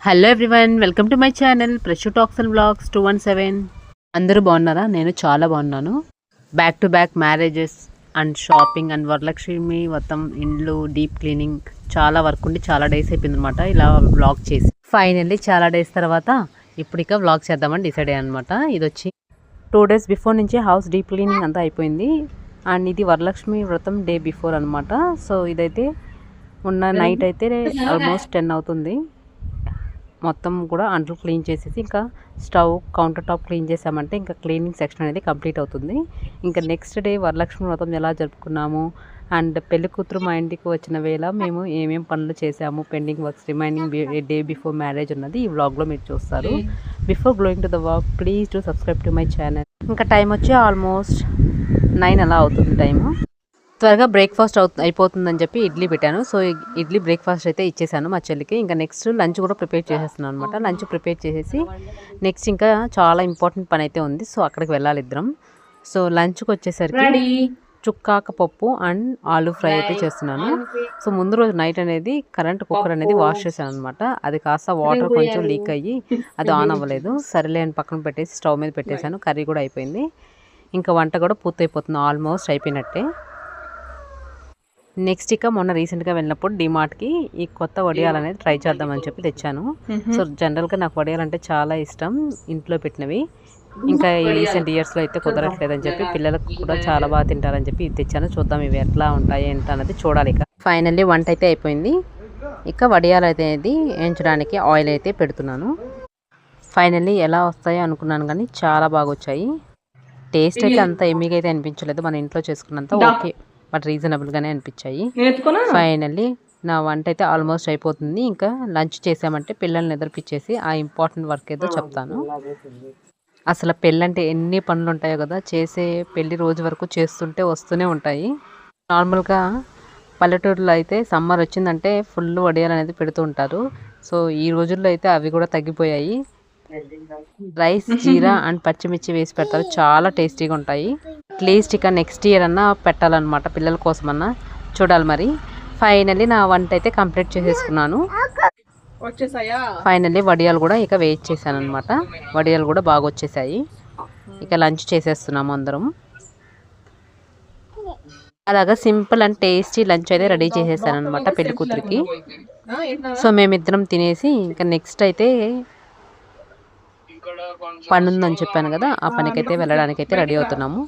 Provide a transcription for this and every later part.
Hello everyone welcome to my channel fresh talks and vlogs two one seven. అందరూ బాగున్నారా? నేను చాలా బాగున్నాను. Back to back marriages and shopping and Varalakshmi మొత్తం ఇండ్లు డీప్ క్లీనింగ్ చాలా వర్క్ ఉండి చాలా డేస్ అయిపోయింది అనమాట ఇలా వ్లాగ్ చేసి. ఫైనల్లీ చాలా డేస్ తర్వాత ఇప్పుడు ఇక వ్లాగ్ చేద్దామని డిసైడ్ అయ్యాను అనమాట ఇది వచ్చి టూ డేస్ బిఫోర్ నుంచి హౌస్ డీప్ క్లీనింగ్ అంతా అయిపోయింది. అండ్ ఇది వరలక్ష్మి వ్రతం డే బిఫోర్ అనమాట సో ఇదైతే ఉన్న నైట్ అయితే ఆల్మోస్ట్ టెన్ అవుతుంది. మొత్తం కూడా అంట్లు క్లీన్ చేసేసి ఇంకా స్టవ్ కౌంటర్ టాప్ క్లీన్ చేసామంటే ఇంకా క్లీనింగ్ సెక్షన్ అనేది కంప్లీట్ అవుతుంది. ఇంకా నెక్స్ట్ డే వరలక్ష్మి వ్రతం ఎలా జరుపుకున్నాము అండ్ పెళ్ళి కూతురు మా ఇంటికి వచ్చిన వేళ మేము ఏమేం పనులు చేసాము pending works remaining day before marriage ఉన్నది ఈ వ్లాగ్లో మీరు చూస్తారు. Before going to the work please to subscribe to my channel ఇంకా టైం వచ్చి ఆల్మోస్ట్ నైన్ అలా అవుతుంది టైము. త్వరగా బ్రేక్ఫాస్ట్ అవు అయిపోతుందని చెప్పి ఇడ్లీ పెట్టాను. సో ఇడ్లీ బ్రేక్ఫాస్ట్ అయితే ఇచ్చేసాను మా చెల్లికి. ఇంకా నెక్స్ట్ లంచ్ కూడా ప్రిపేర్ చేసేస్తున్నాను అనమాట లంచ్ ప్రిపేర్ చేసేసి నెక్స్ట్ ఇంకా చాలా ఇంపార్టెంట్ పని అయితే ఉంది. సో అక్కడికి వెళ్ళాలి ఇద్దరం. సో లంచ్కి వచ్చేసరికి చుక్కాక పప్పు అండ్ ఆలూ ఫ్రై అయితే చేస్తున్నాను. సో ముందు రోజు నైట్ అనేది కరెంట్ కుక్కర్ అనేది వాష్ చేశాను అనమాట అది కాస్త వాటర్ కొంచెం లీక్ అయ్యి అది ఆన్ అవ్వలేదు. సరేలే అని పక్కన పెట్టేసి స్టవ్ మీద పెట్టేశాను. కర్రీ కూడా అయిపోయింది. ఇంకా వంట కూడా పూర్తయిపోతుంది. ఆల్మోస్ట్ అయిపోయినట్టే. నెక్స్ట్ ఇక మొన్న రీసెంట్గా వెళ్ళినప్పుడు డిమార్ట్కి ఈ కొత్త వడియాలు అనేది ట్రై చేద్దామని చెప్పి తెచ్చాను. సో జనరల్గా నాకు వడియాలు అంటే చాలా ఇష్టం. ఇంట్లో పెట్టినవి. ఇంకా ఈ రీసెంట్ ఇయర్స్లో అయితే కుదరట్లేదని చెప్పి పిల్లలకు కూడా చాలా బాగా తింటారని చెప్పి ఇది తెచ్చాను. చూద్దాం ఇవి ఎట్లా ఉంటాయి ఏంటి అన్నది చూడాలి ఇక. ఫైనల్లీ వంట అయితే అయిపోయింది. ఇక వడియాలు అనేది వేయించడానికి ఆయిల్ అయితే పెడుతున్నాను. ఫైనల్లీ ఎలా వస్తాయో అనుకున్నాను కానీ చాలా బాగా వచ్చాయి. టేస్ట్ అయితే అంత ఎమ్మిగా అయితే అనిపించలేదు. మన ఇంట్లో చేసుకున్నంత ఓకే. బట్ రీజనబుల్గానే అనిపించాయి. ఫైనల్లీ నా వంట అయితే ఆల్మోస్ట్ అయిపోతుంది. ఇంకా లంచ్ చేసామంటే పిల్లల్ని నిద్రపిచ్చేసి ఆ ఇంపార్టెంట్ వర్క్ ఏదో చెప్తాను. అసలు పెళ్ళంటే ఎన్ని పనులు ఉంటాయో కదా చేసే పెళ్ళి రోజు వరకు చేస్తుంటే వస్తూనే ఉంటాయి. నార్మల్గా పల్లెటూరులో అయితే సమ్మర్ వచ్చిందంటే ఫుల్ వడియాలు అనేది పెడుతూ ఉంటారు. సో ఈ రోజుల్లో అయితే అవి కూడా తగ్గిపోయాయి. రైస్ జీరా అండ్ పచ్చిమిర్చి వేసి పెడతారు. చాలా టేస్టీగా ఉంటాయి అట్లీస్ట్ ఇక నెక్స్ట్ ఇయర్ అన్నా పెట్టాలన్నమాట పిల్లల కోసమన్నా. చూడాలి మరి. ఫైనల్లీ నా వంట అయితే కంప్లీట్ చేసేసుకున్నాను. ఫైనల్లీ వడియాలు కూడా ఇక వెయిట్ చేశాను అనమాట వడియాలు కూడా బాగా వచ్చేసాయి. ఇక లంచ్ చేసేస్తున్నాము అందరం. అలాగా సింపుల్ అండ్ టేస్టీ లంచ్ అయితే రెడీ చేసేసాను అనమాట పెళ్ళి కూతురికి. సో మేమిద్దరం తినేసి ఇంకా నెక్స్ట్ అయితే పని ఉందని చెప్పాను కదా ఆ పనికైతే వెళ్ళడానికి అయితే రెడీ అవుతున్నాము.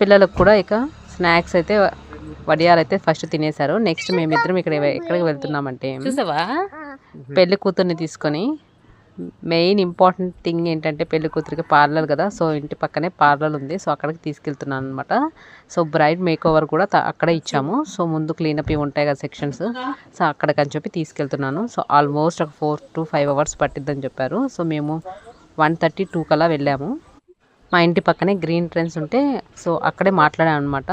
పిల్లలకు కూడా ఇక స్నాక్స్ అయితే వడియాలు అయితే ఫస్ట్ తినేశారు. నెక్స్ట్ మేమిద్దరం ఇక్కడ ఎక్కడికి వెళ్తున్నామంటే చూసావా? పెళ్ళి కూతుర్ని తీసుకొని మెయిన్ ఇంపార్టెంట్ థింగ్ ఏంటంటే పెళ్ళి కూతురికి పార్లర్ కదా సో ఇంటి పక్కనే పార్లర్ ఉంది సో అక్కడికి తీసుకెళ్తున్నాను అనమాట సో బ్రైడ్ మేక్ ఓవర్ కూడా అక్కడే ఇచ్చాము. సో ముందు క్లీనప్ ఇవి ఉంటాయి కదా సెక్షన్స్ సో అక్కడికి అని చెప్పి తీసుకెళ్తున్నాను. సో ఆల్మోస్ట్ ఒక ఫోర్ టు ఫైవ్ అవర్స్ పట్టిద్దని చెప్పారు. సో మేము వన్ థర్టీ టూ కల్లా వెళ్ళాము. మా ఇంటి పక్కనే గ్రీన్ ట్రెండ్స్ ఉంటే సో అక్కడే మాట్లాడాను అనమాట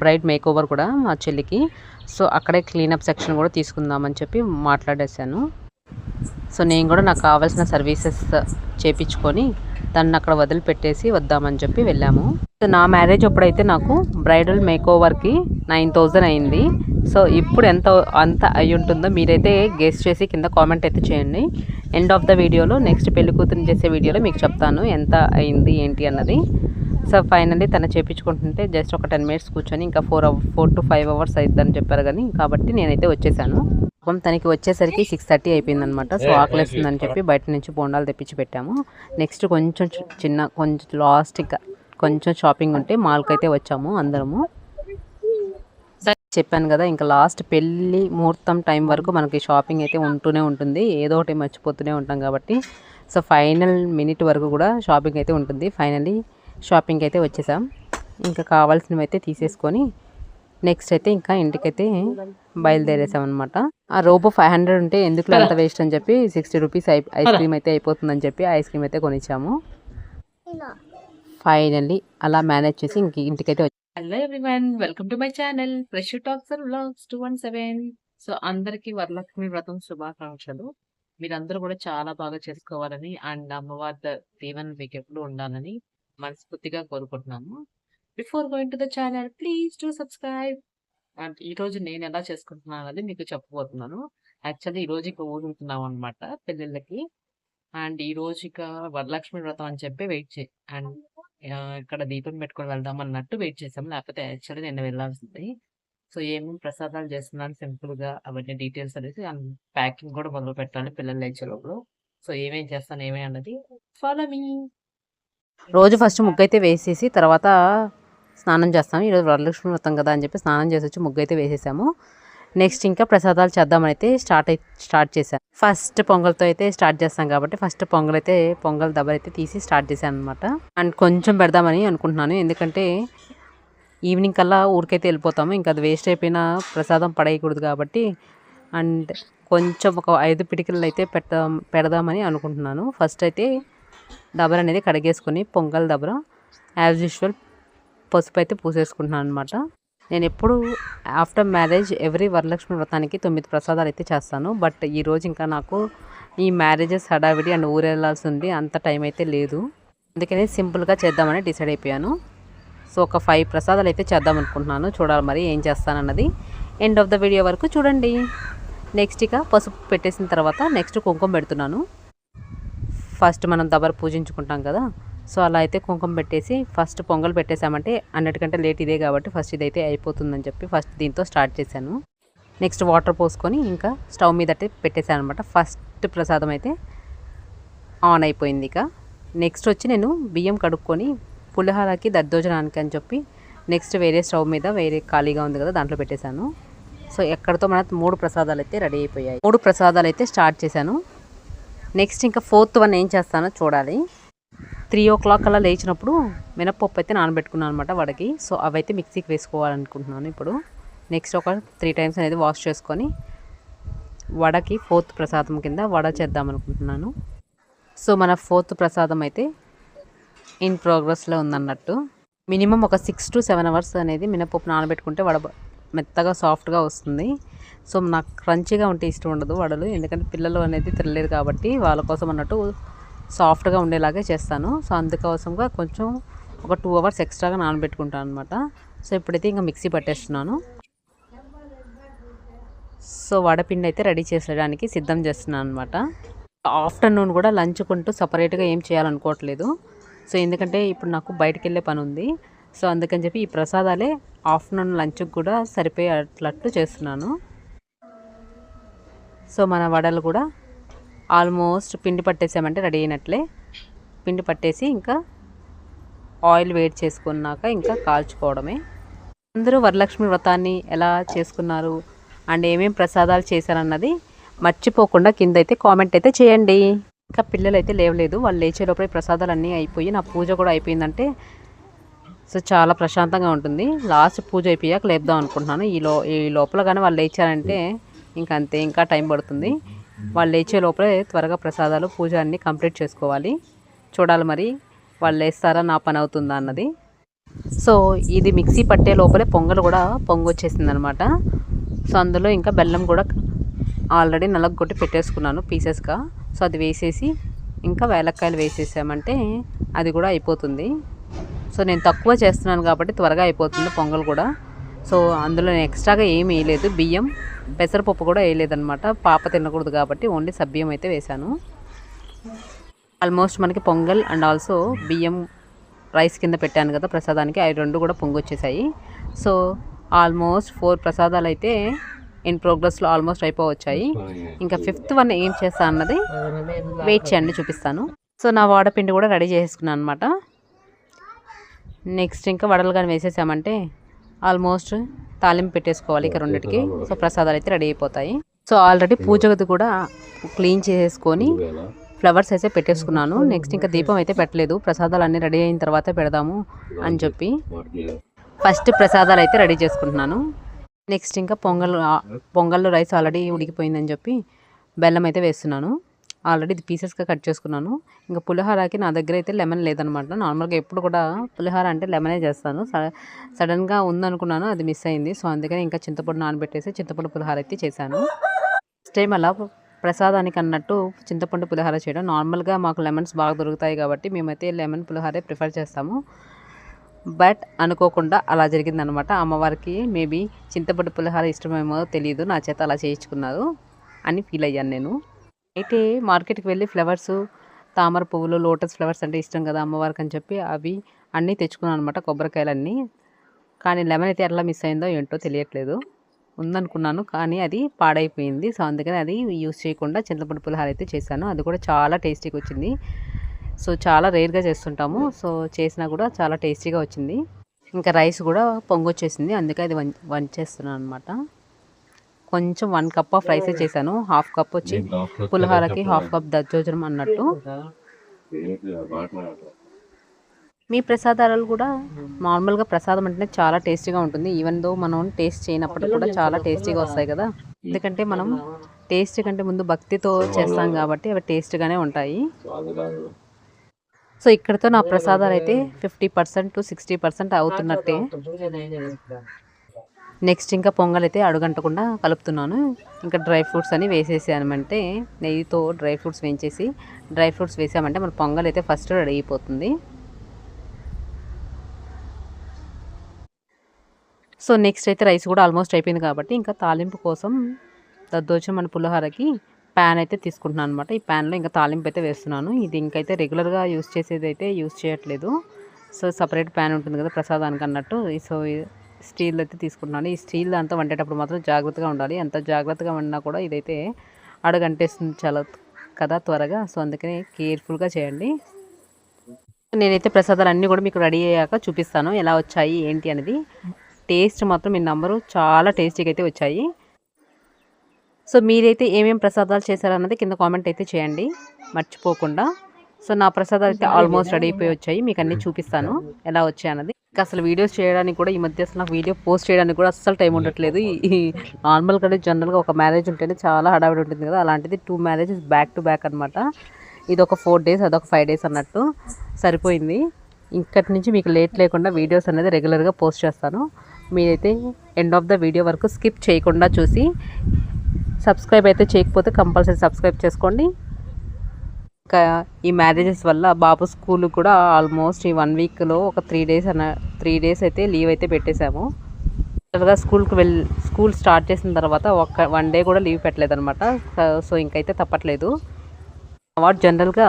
బ్రైడ్ మేక్ ఓవర్ కూడా మా చెల్లికి. సో అక్కడే క్లీనప్ సెక్షన్ కూడా తీసుకుందామని చెప్పి మాట్లాడేశాను. సో నేను కూడా నాకు కావాల్సిన సర్వీసెస్ చేపించుకొని దాన్ని అక్కడ వదిలిపెట్టేసి వద్దామని చెప్పి వెళ్ళాము. సో నా మ్యారేజ్ అప్పుడైతే నాకు బ్రైడల్ మేక్ ఓవర్కి నైన్ థౌజండ్ అయింది. సో ఇప్పుడు ఎంత అంత అయి ఉంటుందో మీరైతే గెస్ట్ చేసి కింద కామెంట్ అయితే చేయండి. ఎండ్ ఆఫ్ ద వీడియోలో నెక్స్ట్ పెళ్ళి కూతురు చేసే వీడియోలో మీకు చెప్తాను ఎంత అయింది ఏంటి అన్నది. సో ఫైనల్లీ తను చేపించుకుంటుంటే జస్ట్ ఒక టెన్ మినిట్స్ కూర్చొని ఇంకా four four to five hours అవుతుందని చెప్పారు కానీ కాబట్టి నేనైతే వచ్చేసాను. పాపం తనకి వచ్చేసరికి సిక్స్ థర్టీ అయిపోయింది అనమాట సో ఆకలిస్తుందని చెప్పి బయట నుంచి బోండాలు తెప్పించి పెట్టాము. నెక్స్ట్ కొంచెం చిన్న కొంచెం లాస్ట్ కొంచెం షాపింగ్ ఉంటే మాల్కి అయితే వచ్చాము అందరము. చెప్పాను కదా ఇంకా లాస్ట్ పెళ్ళి ముహూర్తం టైం వరకు మనకి షాపింగ్ అయితే ఉంటూనే ఉంటుంది. ఏదో ఒకటి మర్చిపోతూనే ఉంటాం కాబట్టి. సో ఫైనల్ మినిట్ వరకు కూడా షాపింగ్ అయితే ఉంటుంది. ఫైనల్లీ షాపింగ్ అయితే వచ్చేసాం. ఇంకా కావాల్సినవి అయితే తీసేసుకొని నెక్స్ట్ అయితే ఇంకా ఇంటికైతే బయలుదేరేసాం అనమాట ఆ రోబో ఫైవ్ హండ్రెడ్ ఉంటే ఎందుకు అంత వేస్ట్ అని చెప్పి సిక్స్టీ రూపీస్ ఐస్ క్రీమ్ అయితే అయిపోతుందని చెప్పి ఐస్ క్రీమ్ అయితే కొనిచ్చాము. ఫైనల్లీ అలా మేనేజ్ చేసి ఇంక ఇంటికైతే hello everyone welcome to my channel fresh talks and vlogs two one seven so అందరికీ వరలక్ష్మి వ్రతం శుభాకాంక్షలు. మీరందరూ కూడా చాలా బాగా చేసుకోవాలని అండ్ అమ్మవారి దీవెన మీకు ఎప్పుడు ఉండాలని మనస్ఫూర్తిగా కోరుకుంటున్నాము. Before going to the channel please to subscribe and ఈ రోజు నేను ఎలా చేసుకుంటున్నాను అని మీకు చెప్పబోతున్నాను. యాక్చువల్లీ ఈ రోజు ఇక ఊరుకుంటున్నాం అనమాట పెళ్ళిళ్ళకి. అండ్ ఈ రోజు ఇక వరలక్ష్మి వ్రతం అని చెప్పి వెయిట్ చే అండ్ ఇక్కడ దీపం పెట్టుకొని వెళ్దాం అన్నట్టు వెయిట్ చేసాం. లేకపోతే యాక్చువల్లీ నేను వెళ్ళాల్సింది. సో ఏమేమి ప్రసాదాలు చేస్తున్నాను సింపుల్గా అవన్నీ డీటెయిల్స్ అనేసి ప్యాకింగ్ కూడా మొదలు పెట్టాలి పిల్లలు లేచే లోపల. సో ఏమేం చేస్తాను ఏమేమి అన్నది ఫాలో మీ. రోజు ఫస్ట్ ముగ్గు అయితే వేసేసి తర్వాత స్నానం చేస్తాం ఈరోజు వరలక్ష్మి వ్రతం కదా అని చెప్పి స్నానం చేసి వచ్చి ముగ్గు అయితే వేసేసాము. నెక్స్ట్ ఇంకా ప్రసాదాలు చేద్దామని అయితే స్టార్ట్ స్టార్ట్ చేశాను. ఫస్ట్ పొంగల్తో అయితే స్టార్ట్ చేస్తాం కాబట్టి ఫస్ట్ పొంగల్ అయితే పొంగల్ దెబ్బ అయితే తీసి స్టార్ట్ చేశాను అనమాట అండ్ కొంచెం పెడదామని అనుకుంటున్నాను. ఎందుకంటే ఈవినింగ్ కల్లా ఊరికైతే వెళ్ళిపోతాము. ఇంకా అది వేస్ట్ అయిపోయిన ప్రసాదం పడేయకూడదు కాబట్టి అండ్ కొంచెం ఒక ఐదు పిటికలు అయితే పెట్టాం పెడదామని అనుకుంటున్నాను. ఫస్ట్ అయితే దబర అనేది కడిగేసుకొని పొంగల్ దబర యాజ్ యూజువల్ పసుపు అయితే పూసేసుకుంటున్నాను అనమాట నేను ఎప్పుడు ఆఫ్టర్ మ్యారేజ్ ఎవ్రీ వరలక్ష్మి వ్రతానికి తొమ్మిది ప్రసాదాలు అయితే చేస్తాను. బట్ ఈ రోజు ఇంకా నాకు ఈ మ్యారేజెస్ హడావిడి అండ్ ఊరెళ్ళాల్సి ఉంది అంత టైం అయితే లేదు. అందుకనే సింపుల్గా చేద్దామని డిసైడ్ అయిపోయాను. సో ఒక ఫైవ్ ప్రసాదాలు అయితే చేద్దాం అనుకుంటున్నాను. చూడాలి మరి ఏం చేస్తానన్నది. ఎండ్ ఆఫ్ ద వీడియో వరకు చూడండి. నెక్స్ట్ ఇక పసుపు పెట్టేసిన తర్వాత నెక్స్ట్ కుంకుమ పెడుతున్నాను. ఫస్ట్ మనం దబర పూజించుకుంటాం కదా. సో అలా అయితే కుంకుమ పెట్టేసి ఫస్ట్ పొంగల్ పెట్టేసామంటే అన్నిటికంటే లేట్ ఇదే కాబట్టి ఫస్ట్ ఇదైతే అయిపోతుందని చెప్పి ఫస్ట్ దీంతో స్టార్ట్ చేశాను. నెక్స్ట్ వాటర్ పోసుకొని ఇంకా స్టవ్ మీద అయితే పెట్టేశాను అనమాట ఫస్ట్ ప్రసాదం అయితే ఆన్ అయిపోయింది ఇక. నెక్స్ట్ వచ్చి నేను బియ్యం కడుక్కొని పులిహారకి దద్దోజనానికి అని చెప్పి నెక్స్ట్ వేరే స్టవ్ మీద వేరే ఖాళీగా ఉంది కదా దాంట్లో పెట్టేశాను. సో ఎక్కడితో మన మూడు ప్రసాదాలు అయితే రెడీ అయిపోయాయి. మూడు ప్రసాదాలు అయితే స్టార్ట్ చేశాను. నెక్స్ట్ ఇంకా ఫోర్త్ వన్ ఏం చేస్తానో చూడాలి. త్రీ ఓ క్లాక్ అలా లేచినప్పుడు మినప్పప్పు అయితే నానబెట్టుకున్నాను అనమాట వడకి. సో అవైతే మిక్సీకి వేసుకోవాలనుకుంటున్నాను ఇప్పుడు. నెక్స్ట్ ఒక త్రీ టైమ్స్ అనేది వాష్ చేసుకొని వడకి ఫోర్త్ ప్రసాదం కింద వడ చేద్దాం అనుకుంటున్నాను. సో మన ఫోర్త్ ప్రసాదం అయితే ఇన్ ప్రోగ్రెస్లో ఉందన్నట్టు. మినిమం ఒక సిక్స్ టు సెవెన్ అవర్స్ అనేది మినపప్పు నానబెట్టుకుంటే వడ మెత్తగా సాఫ్ట్గా వస్తుంది. సో నాకు క్రంచీగా ఉంటే ఇష్టం ఉండదు వడలు. ఎందుకంటే పిల్లలు అనేది తినలేరు కాబట్టి వాళ్ళ కోసం అన్నట్టు సాఫ్ట్గా ఉండేలాగే చేస్తాను. సో అందుకోసంగా కొంచెం ఒక టూ అవర్స్ ఎక్స్ట్రాగా నానబెట్టుకుంటాను అనమాట సో ఇప్పుడైతే ఇంకా మిక్సీ పట్టేస్తున్నాను. సో వడపిండి అయితే రెడీ చేసేయడానికి సిద్ధం చేస్తున్నాను అనమాట ఆఫ్టర్నూన్ కూడా లంచ్ కొంటూ సపరేట్గా ఏం చేయాలనుకోవట్లేదు. సో ఎందుకంటే ఇప్పుడు నాకు బయటికి వెళ్ళే పని ఉంది సో అందుకని చెప్పి ఈ ప్రసాదాలే ఆఫ్టర్నూన్ లంచ్కి కూడా సరిపోయేటట్లు చేస్తున్నాను. సో మన వడలు కూడా ఆల్మోస్ట్ పిండి పట్టేసామంటే రెడీ అయినట్లే. పిండి పట్టేసి ఇంకా ఆయిల్ వేడి చేసుకున్నాక ఇంకా కాల్చుకోవడమే. అందరూ వరలక్ష్మి వ్రతాన్ని ఎలా చేసుకున్నారు అండ్ ఏమేమి ప్రసాదాలు చేశారన్నది మర్చిపోకుండా కింద అయితే కామెంట్ అయితే చేయండి. ఇంకా పిల్లలు అయితే లేవలేదు. వాళ్ళు లేచే లోపల ప్రసాదాలు అన్నీ అయిపోయి నా పూజ కూడా అయిపోయిందంటే సో చాలా ప్రశాంతంగా ఉంటుంది. లాస్ట్ పూజ అయిపోయాక లేపుదాం అనుకుంటున్నాను. ఈ లో ఈ లోపల కానీ వాళ్ళు లేచారంటే ఇంకంతే అంతే ఇంకా టైం పడుతుంది. వాళ్ళు లేచే లోపలే త్వరగా ప్రసాదాలు పూజ అన్నీ కంప్లీట్ చేసుకోవాలి. చూడాలి మరి వాళ్ళు లేస్తారా నా పని అవుతుందా అన్నది. సో ఇది మిక్సీ పట్టే లోపలే పొంగల్ కూడా పొంగొచ్చేసింది అనమాట సో అందులో ఇంకా బెల్లం కూడా ఆల్రెడీ నలగొట్టి పెట్టేసుకున్నాను పీసెస్గా. సో అది వేసేసి ఇంకా వేలక్కాయలు వేసేసామంటే అది కూడా అయిపోతుంది. సో నేను తక్కువ చేస్తున్నాను కాబట్టి త్వరగా అయిపోతుంది పొంగల్ కూడా. సో అందులో నేను ఎక్స్ట్రాగా ఏమి వేయలేదు. బియ్యం పెసరపప్పు కూడా వేయలేదనమాట పాప తినకూడదు కాబట్టి ఓన్లీ సబ్బియ్యం అయితే వేశాను. ఆల్మోస్ట్ మనకి పొంగల్ అండ్ ఆల్సో బియ్యం రైస్ కింద పెట్టాను కదా ప్రసాదానికి అవి రెండు కూడా పొంగొచ్చేసాయి. సో ఆల్మోస్ట్ ఫోర్ ప్రసాదాలు అయితే ఇన్ ప్రోగ్రెస్లో ఆల్మోస్ట్ అయిపోవచ్చాయి. ఇంకా ఫిఫ్త్ వన్ ఏం చేస్తా అన్నది వెయిట్ చేయండి చూపిస్తాను. సో నా వాడపిండి కూడా రెడీ చేసుకున్నాను అనమాట నెక్స్ట్ ఇంకా వడలు కానీ వేసేసామంటే ఆల్మోస్ట్ తాలింపు పెట్టేసుకోవాలి ఇక రెండిటికి సో ప్రసాదాలు అయితే రెడీ అయిపోతాయి. సో ఆల్రెడీ పూజ గది కూడా క్లీన్ చేసేసుకొని ఫ్లవర్స్ అయితే పెట్టేసుకున్నాను. నెక్స్ట్ ఇంకా దీపం అయితే పెట్టలేదు. ప్రసాదాలు అన్నీ రెడీ అయిన తర్వాత పెడదాము అని చెప్పి ఫస్ట్ ప్రసాదాలు అయితే రెడీ చేసుకుంటున్నాను. నెక్స్ట్ ఇంకా పొంగల్ పొంగల్లో రైస్ ఆల్రెడీ ఉడికిపోయిందని చెప్పి బెల్లం అయితే వేస్తున్నాను. ఆల్రెడీ ఇది పీసెస్గా కట్ చేసుకున్నాను. ఇంకా పులిహోరకి నా దగ్గర అయితే లెమన్ లేదనమాట నార్మల్గా ఎప్పుడు కూడా పులిహోర అంటే లెమనే చేస్తాను. సడన్గా ఉందనుకున్నాను అది మిస్ అయింది. సో అందుకని ఇంకా చింతపండు నానబెట్టేసి చింతపండు పులిహోర అయితే చేశాను. నెక్స్ట్ టైం అలా ప్రసాదానికి అన్నట్టు చింతపండు పులిహోర చేయడం. నార్మల్గా మాకు లెమన్స్ బాగా దొరుకుతాయి కాబట్టి మేమైతే లెమన్ పులిహోరే ప్రిఫర్ చేస్తాము. బట్ అనుకోకుండా అలా జరిగిందనమాట అమ్మవారికి మేబీ చింతపండు పులిహోర ఇష్టమేమో తెలియదు నా చేత అలా చేయించుకున్నారు అని ఫీల్ అయ్యాను నేను. అయితే మార్కెట్కి వెళ్ళి ఫ్లవర్స్ తామర పువ్వులు లోటస్ ఫ్లవర్స్ అంటే ఇష్టం కదా అమ్మవారికి అని చెప్పి అవి అన్నీ తెచ్చుకున్నాను అనమాట కొబ్బరికాయలన్నీ. కానీ లెమన్ అయితే ఎట్లా మిస్ అయిందో ఏంటో తెలియట్లేదు. ఉందనుకున్నాను కానీ అది పాడైపోయింది. సో అందుకని అది యూస్ చేయకుండా చింతపండు పులిహార అయితే చేశాను. అది కూడా చాలా టేస్టీగా వచ్చింది. సో చాలా రేర్గా చేస్తుంటాము. సో చేసినా కూడా చాలా టేస్టీగా వచ్చింది. ఇంకా రైస్ కూడా పొంగొచ్చేసింది. అందుకే అది వం వంచేస్తున్నాను అనమాట కొంచెం వన్ కప్ ఆఫ్ రైసే చేశాను. హాఫ్ కప్ వచ్చి పులిహోరకి హాఫ్ కప్ దద్దోజనం అన్నట్టు. మీ ప్రసాదాలు కూడా నార్మల్గా ప్రసాదం అంటేనే చాలా టేస్టీగా ఉంటుంది. ఈవెన్ దో మనం టేస్ట్ చేయనప్పటికీ కూడా చాలా టేస్టీగా వస్తాయి కదా. ఎందుకంటే మనం టేస్ట్ కంటే ముందు భక్తితో చేస్తాం కాబట్టి అవి టేస్ట్గానే ఉంటాయి. సో ఇక్కడతో నా ప్రసాదాలు అయితే fifty percent to sixty percent అవుతున్నట్టే. Next ఇంకా పొంగల్ అయితే అడుగంటకుండా కలుపుతున్నాను. ఇంకా డ్రై ఫ్రూట్స్ అని వేసేసామంటే నెయ్యితో డ్రై ఫ్రూట్స్ వేయించేసి డ్రై ఫ్రూట్స్ వేసామంటే మన పొంగల్ అయితే ఫస్ట్ రెడీ అయిపోతుంది. సో నెక్స్ట్ అయితే రైస్ కూడా ఆల్మోస్ట్ అయిపోయింది కాబట్టి ఇంకా తాలింపు కోసం దద్దోచం మన పులిహోరకి ప్యాన్ అయితే తీసుకుంటున్నాను అనమాట ఈ ప్యాన్లో ఇంకా తాలింపు అయితే వేస్తున్నాను. ఇది ఇంకైతే రెగ్యులర్గా యూస్ చేసేది అయితే యూస్ చేయట్లేదు. సో సపరేట్ ప్యాన్ ఉంటుంది కదా ప్రసాదానికి అన్నట్టు. సో స్టీల్ అయితే తీసుకుంటున్నాను. ఈ స్టీల్ దాంతో వండేటప్పుడు మాత్రం జాగ్రత్తగా ఉండాలి. ఎంత జాగ్రత్తగా వండినా కూడా ఇదైతే అడుగంటేస్తుంది చాలా కదా త్వరగా. సో అందుకని కేర్ఫుల్గా చేయండి. నేనైతే ప్రసాదాలు అన్నీ కూడా మీకు రెడీ అయ్యాక చూపిస్తాను. ఎలా వచ్చాయి ఏంటి అనేది. టేస్ట్ మాత్రం మీ నంబరు చాలా టేస్టీగా అయితే వచ్చాయి. సో మీరైతే ఏమేమి ప్రసాదాలు చేశారన్నది కింద కామెంట్ అయితే చేయండి. మర్చిపోకుండా. సో నా ప్రసాదాలు అయితే ఆల్మోస్ట్ రెడీ అయిపోయి వచ్చాయి. మీకు అన్నీ చూపిస్తాను. ఎలా వచ్చాయి అన్నది. ఇంకా అసలు వీడియోస్ చేయడానికి కూడా ఈ మధ్య అసలు నాకు వీడియో పోస్ట్ చేయడానికి కూడా అస్సలు టైం ఉండట్లేదు. ఈ నార్మల్గా జనరల్గా ఒక మ్యారేజ్ ఉంటేనే చాలా హడావిడి ఉంటుంది కదా. అలాంటిది two marriages back to back అనమాట ఇది ఒక ఫోర్ డేస్ అదొక ఫైవ్ డేస్ అన్నట్టు సరిపోయింది. ఇంకటి నుంచి మీకు లేట్ లేకుండా వీడియోస్ అనేది రెగ్యులర్గా పోస్ట్ చేస్తాను. మీరైతే ఎండ్ ఆఫ్ ద వీడియో వరకు స్కిప్ చేయకుండా చూసి సబ్స్క్రైబ్ అయితే చేయకపోతే కంపల్సరీ సబ్స్క్రైబ్ చేసుకోండి. ఈ మ్యారేజెస్ వల్ల బాబు స్కూల్ కూడా ఆల్మోస్ట్ ఈ వన్ వీక్లో ఒక త్రీ డేస్ అన్న త్రీ డేస్ అయితే లీవ్ అయితే పెట్టేశాము. జనరల్గా స్కూల్కి వెళ్ స్కూల్ స్టార్ట్ చేసిన తర్వాత ఒక వన్ డే కూడా లీవ్ పెట్టలేదన్నమాట. సో ఇంకైతే తప్పట్లేదు. వాడు జనరల్గా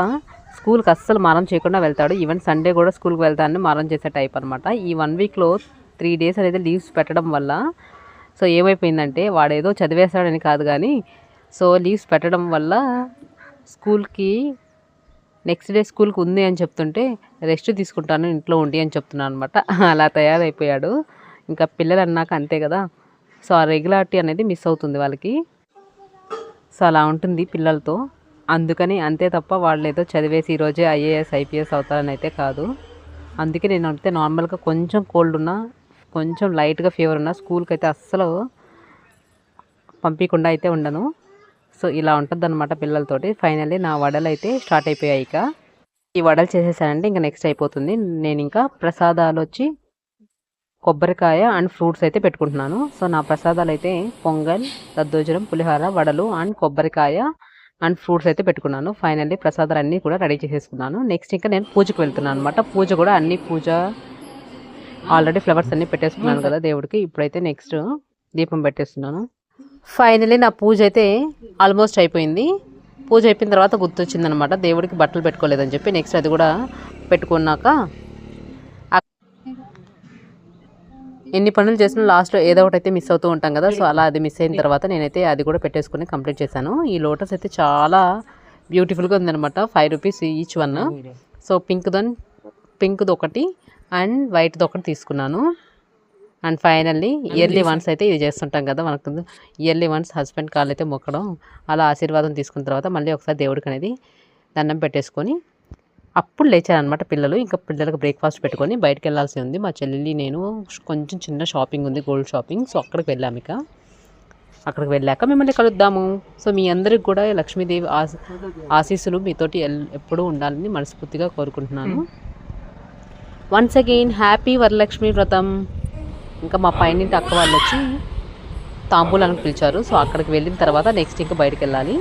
స్కూల్కి అస్సలు మారం చేయకుండా వెళ్తాడు. ఈవెన్ సండే కూడా స్కూల్కి వెళ్తానని మారం చేసే టైప్ అనమాట ఈ వన్ వీక్లో త్రీ డేస్ అనేది లీవ్స్ పెట్టడం వల్ల సో ఏమైపోయిందంటే వాడేదో చదివేస్తాడని కాదు కానీ సో లీవ్స్ పెట్టడం వల్ల స్కూల్కి నెక్స్ట్ డే స్కూల్కి ఉంది అని చెప్తుంటే రెస్ట్ తీసుకుంటాను ఇంట్లో ఉండి అని చెప్తున్నాను అనమాట అలా తయారైపోయాడు. ఇంకా పిల్లలు అన్నాక అంతే కదా. సో ఆ రెగ్యులారిటీ అనేది మిస్ అవుతుంది వాళ్ళకి. సో అలా ఉంటుంది పిల్లలతో. అందుకని అంతే తప్ప వాళ్ళు ఏదో చదివేసి ఈరోజే ఐఏఎస్ ఐపీఎస్ అవుతారని అయితే కాదు. అందుకే నేను అంటే నార్మల్గా కొంచెం కోల్డ్ ఉన్నా కొంచెం లైట్గా ఫీవర్ ఉన్నా స్కూల్కి అయితే అస్సలు పంపించకుండా అయితే ఉండను. సో ఇలా ఉంటుంది అనమాట పిల్లలతోటి. ఫైనల్లీ నా వడలు అయితే స్టార్ట్ అయిపోయాయి ఇక. ఈ వడలు చేసేసానంటే ఇంకా నెక్స్ట్ అయిపోతుంది. నేను ఇంకా ప్రసాదాలు వచ్చి కొబ్బరికాయ అండ్ ఫ్రూట్స్ అయితే పెట్టుకుంటున్నాను. సో నా ప్రసాదాలు అయితే పొంగల్ దద్దోజనం పులిహోర వడలు అండ్ కొబ్బరికాయ అండ్ ఫ్రూట్స్ అయితే పెట్టుకున్నాను. ఫైనల్లీ ప్రసాదాలు అన్నీ కూడా రెడీ చేసేసుకున్నాను. నెక్స్ట్ ఇంకా నేను పూజకు వెళ్తున్నాను అనమాట పూజ కూడా అన్ని పూజ ఆల్రెడీ ఫ్లవర్స్ అన్నీ పెట్టేసుకున్నాను కదా దేవుడికి. ఇప్పుడైతే నెక్స్ట్ దీపం పెట్టేస్తున్నాను. ఫైనలీ నా పూజ అయితే ఆల్మోస్ట్ అయిపోయింది. పూజ అయిపోయిన తర్వాత గుర్తొచ్చిందనమాట. దేవుడికి బట్టలు పెట్టుకోలేదని చెప్పి నెక్స్ట్ అది కూడా పెట్టుకున్నాక ఎన్ని పనులు చేసినా లాస్ట్లో ఏదో ఒకటి అయితే మిస్ అవుతూ ఉంటాం కదా. సో అలా అది మిస్ అయిన తర్వాత నేనైతే అది కూడా పెట్టేసుకుని కంప్లీట్ చేశాను. ఈ లోటస్ అయితే చాలా బ్యూటిఫుల్గా ఉందనమాట. Five rupees each one. So pink than పింక్ది ఒకటి అండ్ వైట్ది ఒకటి తీసుకున్నాను. అండ్ ఫైనల్లీ ఇయర్లీ వన్స్ అయితే ఇది చేస్తుంటాం కదా మనకు ఇయర్లీ వన్స్ హస్బెండ్ కాళ్ళు అయితే మొక్కడం అలా ఆశీర్వాదం తీసుకున్న తర్వాత మళ్ళీ ఒకసారి దేవుడికి అనేది దండం పెట్టేసుకొని అప్పుడు లేచారనమాట పిల్లలు. ఇంకా పిల్లలకు బ్రేక్ఫాస్ట్ పెట్టుకొని బయటకు వెళ్ళాల్సి ఉంది. మా చెల్లెలి నేను కొంచెం చిన్న షాపింగ్ ఉంది గోల్డ్ షాపింగ్ సో అక్కడికి వెళ్ళాము ఇక. అక్కడికి వెళ్ళాక మిమ్మల్ని కలుద్దాము. సో మీ అందరికి కూడా లక్ష్మీదేవి ఆశ ఆశీస్సులు మీతోటి ఎప్పుడూ ఉండాలని మనస్ఫూర్తిగా కోరుకుంటున్నాను. వన్స్ అగైన్ హ్యాపీ వరలక్ష్మి వ్రతం. ఇంకా మా పైనింటి అక్క వాళ్ళు వచ్చి తాంబూలానికి పిలిచారు. సో అక్కడికి వెళ్ళిన తర్వాత నెక్స్ట్ ఇంకా బయటకు వెళ్ళాలి.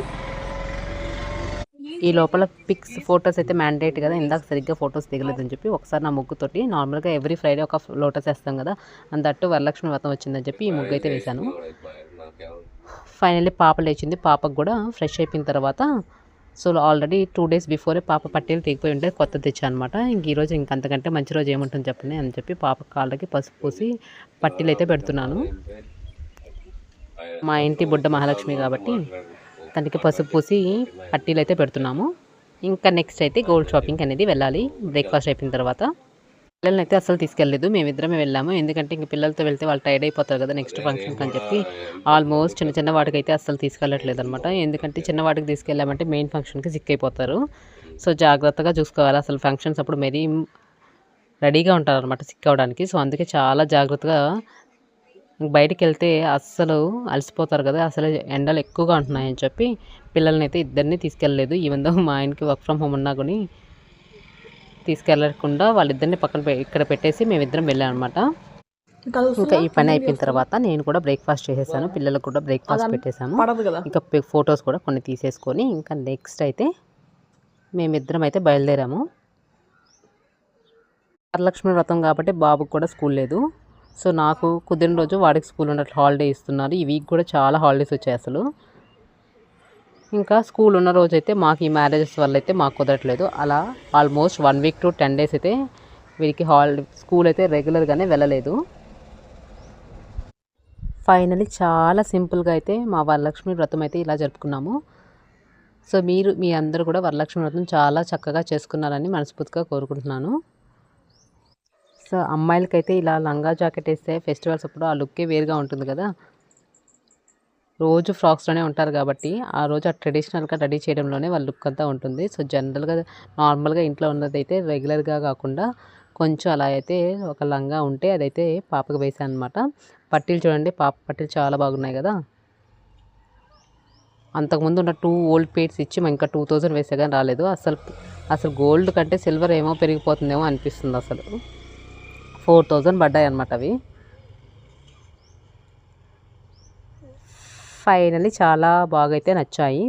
ఈ లోపల పిక్స్ ఫొటోస్ అయితే మ్యాండేట్ కదా. ఇందాక సరిగ్గా ఫొటోస్ దిగలేదని చెప్పి ఒకసారి నా ముగ్గుతోటి నార్మల్గా ఎవ్రీ ఫ్రైడే ఒక లోటస్ వేస్తాం కదా. అంతట్టు వరలక్ష్మి వ్రతం వచ్చిందని చెప్పి ఈ ముగ్గు అయితే వేశాను. ఫైనల్లీ పాప లేచింది. పాపకు కూడా ఫ్రెష్ అయిపోయిన తర్వాత సో ఆల్రెడీ టూ డేస్ బిఫోరే పాప పట్టీలు తెగిపోయి ఉంటే కొత్త తెచ్చా అనమాట ఇంక ఈరోజు ఇంక అంతకంటే మంచి రోజు ఏముంటుంది చెప్పండి అని చెప్పి పాప కాళ్ళకి పసుపు పూసి పట్టీలు అయితే పెడుతున్నాను. మా ఇంటి బుడ్డ మహాలక్ష్మి కాబట్టి తనకి పసుపు పూసి పట్టీలు అయితే పెడుతున్నాము. ఇంకా నెక్స్ట్ అయితే గోల్డ్ షాపింగ్ అనేది వెళ్ళాలి. బ్రేక్ఫాస్ట్ అయిపోయిన తర్వాత పిల్లల్ని అయితే అసలు తీసుకెళ్ళలేదు. మేమిద్దరమే వెళ్ళాము. ఎందుకంటే ఇంక పిల్లలతో వెళ్తే వాళ్ళు టైర్డ్ అయిపోతారు కదా నెక్స్ట్ ఫంక్షన్కి అని చెప్పి. ఆల్మోస్ట్ చిన్న చిన్న వాటికి అయితే అస్సలు తీసుకెళ్ళట్లేదు అనమాట ఎందుకంటే చిన్న వాటికి తీసుకెళ్ళామంటే మెయిన్ ఫంక్షన్కి సిక్ అయిపోతారు. సో జాగ్రత్తగా చూసుకోవాలి. అసలు ఫంక్షన్స్ అప్పుడు మరీ రెడీగా ఉంటారు అనమాట సిక్ అవ్వడానికి సో అందుకే చాలా జాగ్రత్తగా బయటికి వెళ్తే అస్సలు అలసిపోతారు కదా. అసలు ఎండలు ఎక్కువగా ఉంటున్నాయని చెప్పి పిల్లల్ని అయితే ఇద్దరిని తీసుకెళ్ళలేదు. ఈవెన్ దో మా ఆయనకి వర్క్ ఫ్రమ్ హోమ్ ఉన్నా కానీ తీసుకెళ్ళకుండా వాళ్ళిద్దరిని పక్కన ఇక్కడ పెట్టేసి మేమిద్దరం వెళ్ళాం అనమాట ఇంకా ఈ పని అయిపోయిన తర్వాత నేను కూడా బ్రేక్ఫాస్ట్ చేసేసాను పిల్లలకు కూడా బ్రేక్ఫాస్ట్ పెట్టేశాము ఇంకా ఫొటోస్ కూడా కొన్ని తీసేసుకొని ఇంకా నెక్స్ట్ అయితే మేమిద్దరం అయితే బయలుదేరాము. వరలక్ష్మి వ్రతం కాబట్టి బాబుకు కూడా స్కూల్ లేదు. సో నాకు కుదిరిన రోజు వాడికి స్కూల్ ఉన్నట్లు హాలిడే ఇస్తున్నారు. ఈ వీక్ కూడా చాలా హాలిడేస్ వచ్చాయి అసలు. ఇంకా స్కూల్ ఉన్న రోజు అయితే మాకు ఈ మ్యారేజెస్ వల్ల అయితే మాకు కుదరట్లేదు. అలా almost one week to ten days అయితే వీరికి హాలిడే స్కూల్ అయితే రెగ్యులర్గానే వెళ్ళలేదు. ఫైనలీ చాలా సింపుల్గా అయితే మా వరలక్ష్మి వ్రతం అయితే ఇలా జరుపుకున్నాము. సో మీరు మీ అందరూ కూడా వరలక్ష్మి వ్రతం చాలా చక్కగా చేసుకున్నారని మనస్ఫూర్తిగా కోరుకుంటున్నాను. సో అమ్మాయిలకైతే ఇలా లంగా జాకెట్ వేస్తే ఫెస్టివల్స్ అప్పుడు ఆ లుక్కే వేరుగా ఉంటుంది కదా. రోజు ఫ్రాక్స్లోనే ఉంటారు కాబట్టి ఆ రోజు ఆ ట్రెడిషనల్గా రెడీ చేయడంలోనే వాళ్ళ లుక్ అంతా ఉంటుంది. సో జనరల్గా నార్మల్గా ఇంట్లో ఉన్నదైతే రెగ్యులర్గా కాకుండా కొంచెం అలా అయితే ఒక లంగా ఉంటే అదైతే పాపకు వేసాను అనమాట పట్టీలు చూడండి పాప పట్టీలు చాలా బాగున్నాయి కదా. అంతకుముందు ఉన్న టూ ఓల్డ్ పేట్స్ ఇచ్చి ఇంకా టూ థౌజండ్ వేసే కానీ రాలేదు. అసలు అసలు గోల్డ్ కంటే సిల్వర్ ఏమో పెరిగిపోతుందేమో అనిపిస్తుంది అసలు. ఫోర్ థౌజండ్ పడ్డాయి అనమాట అవి. ఫైనల్లీ చాలా బాగా అయితే నచ్చాయి.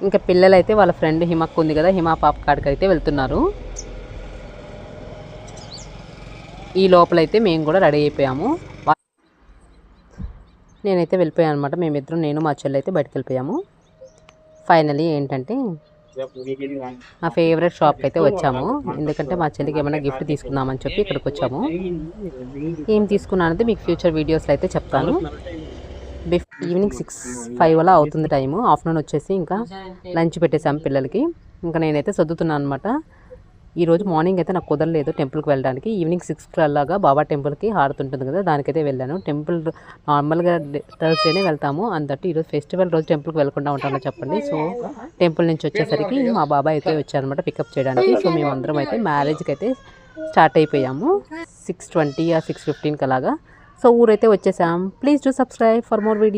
ఇంకా పిల్లలైతే వాళ్ళ ఫ్రెండ్ హిమక్ ఉంది కదా హిమా పాప కాడికి అయితే వెళ్తున్నారు. ఈ లోపలైతే మేము కూడా రెడీ అయిపోయాము. నేనైతే వెళ్ళిపోయాను అనమాట మేమిద్దరం నేను మా చెల్లి అయితే బయటకు వెళ్ళిపోయాము. ఫైనలీ ఏంటంటే మా ఫేవరెట్ షాప్కి అయితే వచ్చాము. ఎందుకంటే మా చెల్లికి ఏమైనా గిఫ్ట్ తీసుకుందామని చెప్పి ఇక్కడికి వచ్చాము. ఏం తీసుకున్నానంటే మీకు ఫ్యూచర్ వీడియోస్లో అయితే చెప్తాను. బిఫ్ ఈవినింగ్ సిక్స్ ఫైవ్ అలా అవుతుంది టైము ఆఫ్టర్నూన్ వచ్చేసి ఇంకా లంచ్ పెట్టేసాము పిల్లలకి. ఇంకా నేనైతే సర్దుతున్నాను అనమాట ఈరోజు మార్నింగ్ అయితే నాకు కుదరలేదు టెంపుల్కి వెళ్ళడానికి. ఈవినింగ్ సిక్స్ అలాగా బాబా టెంపుల్కి హారుతుంటుంది కదా దానికైతే వెళ్ళాను. టెంపుల్ నార్మల్గా థర్స్డేనే వెళ్తాము. అందట్టు ఈరోజు ఫెస్టివల్ రోజు టెంపుల్కి వెళ్ళకుండా ఉంటామని చెప్పండి. సో టెంపుల్ నుంచి వచ్చేసరికి మా బాబాయ్ అయితే వచ్చారనమాట పికప్ చేయడానికి. సో మేమందరం అయితే మ్యారేజ్కి అయితే స్టార్ట్ అయిపోయాము. సిక్స్ ట్వంటీ ఆ సిక్స్ ఫిఫ్టీన్కి అలాగా సో ఊరైతే వచ్చేసాం. Please do subscribe for more video.